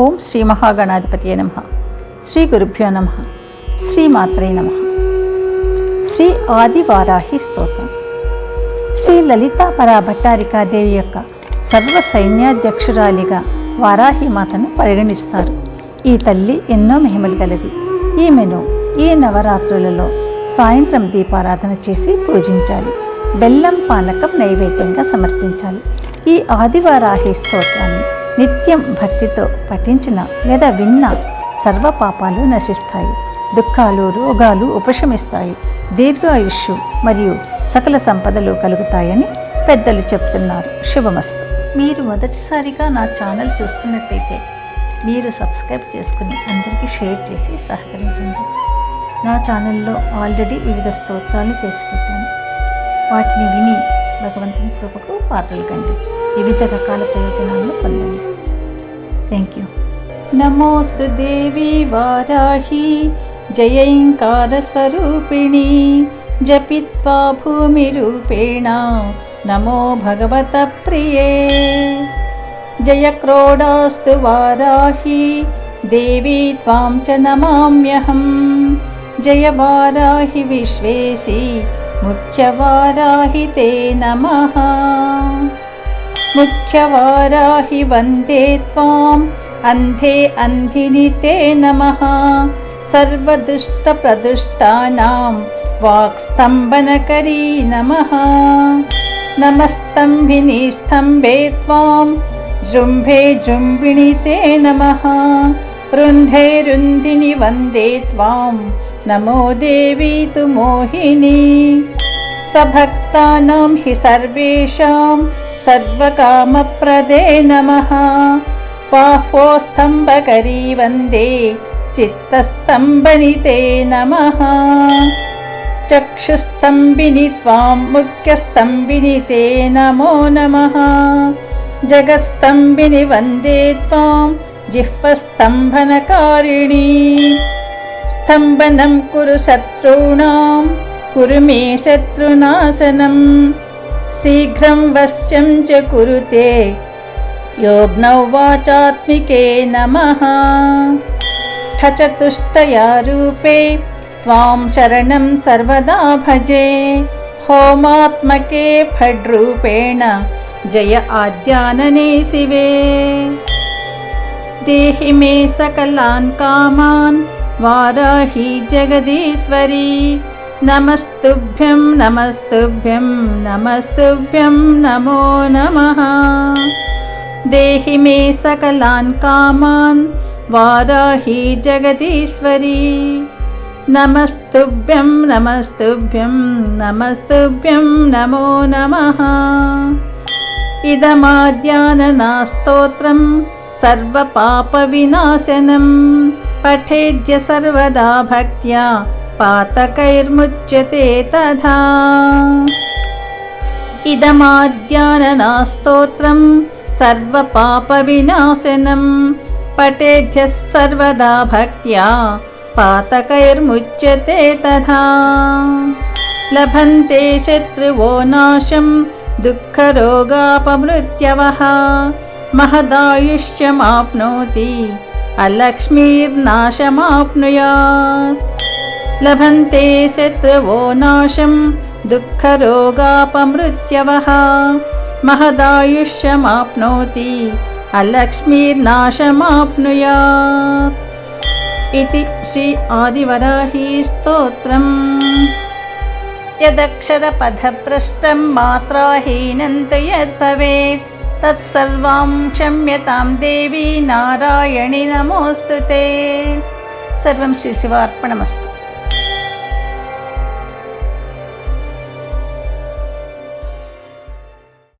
ఓం శ్రీ మహాగణాధిపతి నమ. శ్రీ గురుభ్యో నమ. శ్రీ మాత్రే నమ. శ్రీ ఆదివారాహి స్తోత్రం. శ్రీ లలితా పరా భట్టారికాదేవి యొక్క సర్వ సైన్యాధ్యక్షురాలిగా వారాహి మాతను పరిగణిస్తారు. ఈ తల్లి ఎన్నో మహిమలు గలది. ఈమెను ఈ నవరాత్రులలో సాయంత్రం దీపారాధన చేసి పూజించాలి. బెల్లం పానకం నైవేద్యంగా సమర్పించాలి. ఈ ఆదివారాహి స్తోత్రాన్ని నిత్యం భక్తితో పఠించిన లేదా విన్న సర్వ పాపాలు నశిస్తాయి. దుఃఖాలు రోగాలు ఉపశమిస్తాయి. దీర్ఘాయుష్యు మరియు సకల సంపదలు కలుగుతాయని పెద్దలు చెప్తున్నారు. శుభమస్తు. మీరు మొదటిసారిగా నా ఛానల్ చూస్తున్నట్టయితే మీరు సబ్స్క్రైబ్ చేసుకుని అందరికీ షేర్ చేసి సహకరించండి. నా ఛానల్లో ఆల్రెడీ వివిధ స్తోత్రాలు చేసి పెట్టాను. వాటిని విని భగవంతుని కృపకు పాత్రలు కండి. వివిధ రకాల ప్రయోజనాలను పొందండి. థ్యాంక్ యూ నమోస్తు దేవి వారాహి జయంకార స్వరూపిణి జపిత్వా భూమిరూపేణ నమో భగవత ప్రియే. జయ క్రోడాస్తు వారాహి దేవి త్వాం చ నమామ్యహం. జయ వారాహి విశ్వేసి ముఖ్యవారాహి తే నమః. मुख्यवाराहि वन्दे त्वाम् अन्धे अन्धिनि ते नमः। सर्वदुष्टप्रदुष्टानां वाक्स्तम्भनकरी नमः। नमस्तम्भिनि स्तम्भे त्वां। जुम्भे जुम्बिनि ते नमः। रुन्धे रुन्धिनि वन्दे त्वां। नमो देवी तु मोहिनी। स्वभक्तानां हि सर्वेषाम् सर्वकामप्रदे नमः। बाह्वोस्तम्भकरी वन्दे चित्तस्तम्भनि ते नमः। चक्षुस्तम्भिनि त्वां मुख्यस्तम्भिनि ते नमो नमः। जगस्तम्भिनि वन्दे त्वां जिह्वस्तम्भनकारिणी। स्तम्भनं कुरु शत्रूणां कुरु मे शत्रुनाशनं शीघ्रं वश्यं च कुरुते योग्नौ वाचात्मिके नमः ठचतुष्टया रूपे त्वां शरणं सर्वदा भजे होमात्मके फड्रूपेण जय आद्यानने शिवे देहि मे सकलान् कामान् वाराहि जगदीश्वरी नमस्तुभ्यं नमस्तुभ्यं नमस्तुभ्यं नमो नमः। देहि मे सकलान् कामान् वाराहि जगदीश्वरी। नमस्तुभ्यं नमस्तुभ्यं नमस्तुभ्यं नमो नमः। इदमाद्याननास्तोत्रं सर्वपापविनाशनं पठेद्य सर्वदा भक्त्या पातकैर्मुच्यते तथा। इदमाद्याननास्तोत्रं सर्वपापविनाशनं पठेद्यः सर्वदा भक्त्या पातकैर्मुच्यते तथा। लभन्ते शत्रुवो नाशं दुःखरोगापमृत्यवः। महदायुष्यमाप्नोति। अलक्ष्मीर्नाशमाप्नुयात् लभन्ते शत्रुवो नाशं दुःखरोगापमृत्यवः महदायुष्यमाप्नोति अलक्ष्मीर्नाशमाप्नुयात् इति श्री आदिवराही स्तोत्रम् यदक्षरपथभ्रष्टं मात्राहीनं तु यद्भवेत् तत्सर्वां क्षम्यतां देवी नारायणि नमोऽस्तु ते सर्वं श्रीशिवार्पणमस्तु